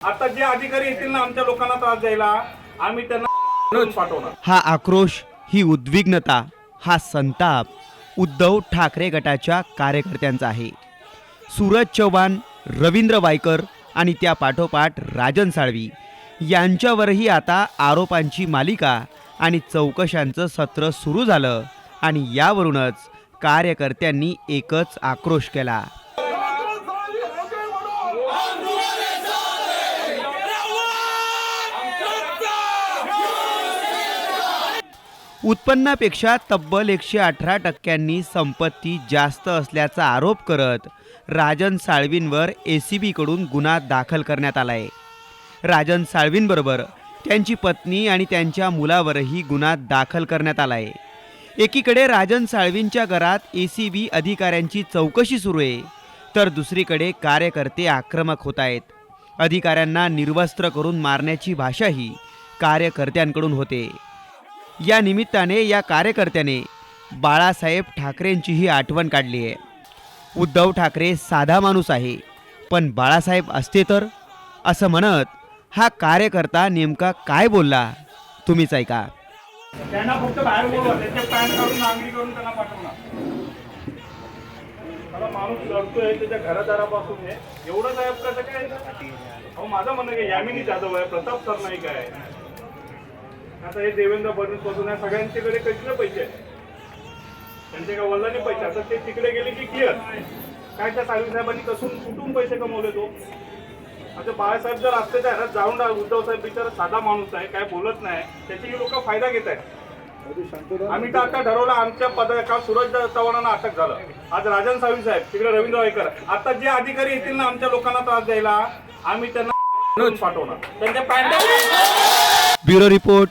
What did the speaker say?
आता जे अधिकारी येतील ना आमच्या लोकांना त्रास द्यायला आम्ही त्यांना पाठवणार. हा आक्रोश ही उद्विग्नता हा संताप उद्धव ठाकरे गटाच्या कार्यकर्त्यांचा आहे. सूरज चव्हाण रवींद्र वायकर आणि त्या पाठोपाठ राजन साळवी यांच्यावरही आता आरोपांची मालिका आणि चौकशांचं सत्र सुरू झालं आणि यावरूनच कार्यकर्त्यांनी एकच आक्रोश केला. उत्पन्नापेक्षा तब्बल एकशे अठरा टक्क्यांनी संपत्ती जास्त असल्याचा आरोप करत राजन साळवींवर ए सी बीकडून गुन्हा दाखल करण्यात आला आहे राजन साळवींबरोबर त्यांची पत्नी आणि त्यांच्या मुलावरही गुन्हा दाखल करण्यात आला आहे एकीकडे राजन साळवींच्या घरात ए सी बी अधिकाऱ्यांची चौकशी सुरू आहे तर दुसरीकडे कार्यकर्ते आक्रमक होत आहेत. अधिकाऱ्यांना निर्वस्त्र करून मारण्याची भाषाही कार्यकर्त्यांकडून होते. या निमित्ताने या कार्यकर्त्याने बाळासाहेब ठाकरेंचीही आठवण काढली आहे. उद्धव ठाकरे साधा माणूस आहे पण बाळासाहेब असते तर? असं म्हणत हा कार्यकर्ता नेमका काय बोलला? तुम्हीच ऐका. त्यांना फक्त बाहेर बोलवा त्यांचे पॅन्ट काढून नांगरी करून त्यांना पाठवणार. मला माणूस लढतोय त्याच्या घरादारापासून एवढं साहेब कसं काय? अहो माझं म्हणणं काय यामिनी जाधव आहे प्रताप सरनाईक आहे. आता हे देवेंद्र फडणवीसपासून या सगळ्यांच्याकडे कसले पैसे आहेत? त्यांचे काय वल्लाने पैसे. आता ते तिकडे गेले की क्लिअर काय त्या साहेब साहेबांनी कसून कुठून पैसे कमवले तो? आता बाळासाहेब जर असते त्या घरात जाऊन राहा उद्धव साहेब बिचारा साधा माणूस आहे काय बोलत नाही. त्याची लोक फायदा घेत आहेत. आम्ही तर आता ठरवलं आमच्या पदाचा सूरज चव्हाणांना अटक झालं. आज राजन सावी साहेब तिकडे रवींद्र वायकर. आता जे अधिकारी येतील ना आमच्या लोकांना त्रास द्यायला आम्ही त्यांना पाठवणार. त्यांच्या पॅन्ट bureau report.